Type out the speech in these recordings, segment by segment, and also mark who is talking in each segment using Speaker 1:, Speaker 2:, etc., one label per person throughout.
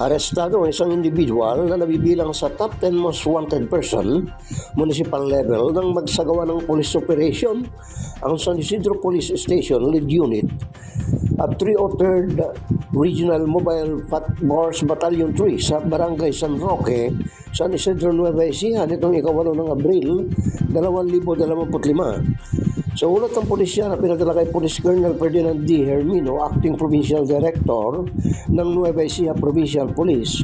Speaker 1: Arestado ang isang individual na nabibilang sa top 10 most wanted person, municipal level, nang magsagawa ng police operation ang San Isidro Police Station Lead Unit at 303rd Regional Mobile Force Battalion 3 sa Barangay San Roque, San Isidro Nueva Ecija nitong ikawalo ng Abril 2025. Sa ulat ng pulisya na pinadala kay Police Colonel Ferdinand D. Hermino, Acting Provincial Director ng Nueva Ecija Provincial Police,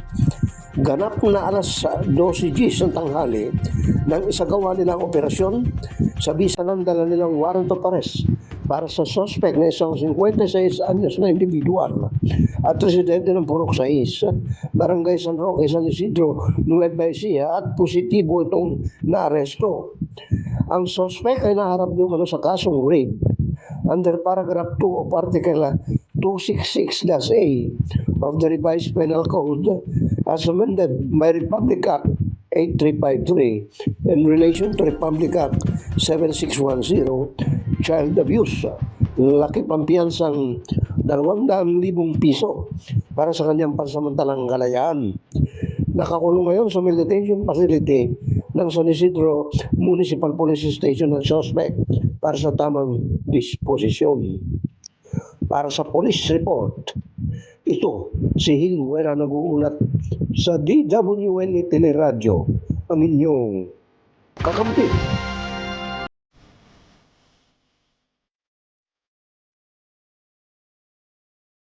Speaker 1: ganap na alas 12 Gs ng tanghali nang isagawa nilang operasyon sa bisa ng dala nilang warrant of arrest para sa suspect na isang 56 anyos na individual at residente ng Purok 6, Barangay San Roque, San Isidro, Nueva Ecija at positibo itong naaresto. Ang suspect ay naharap ano sa kasong rape under paragraph 2 of article 266-A of the revised penal code as amended by Republic Act 8353 in relation to Republic Act 7610 child abuse. Laki pampiyansang 200,000 piso para sa kanyang pansamantalang kalayaan. Nakakulong ngayon sa detention facility ng San Isidro Municipal Police Station ng suspect para sa tamang disposisyon. Para sa police report, ito si Hilwera nag-uulat sa DWN Teleradyo, ang inyong kakampi.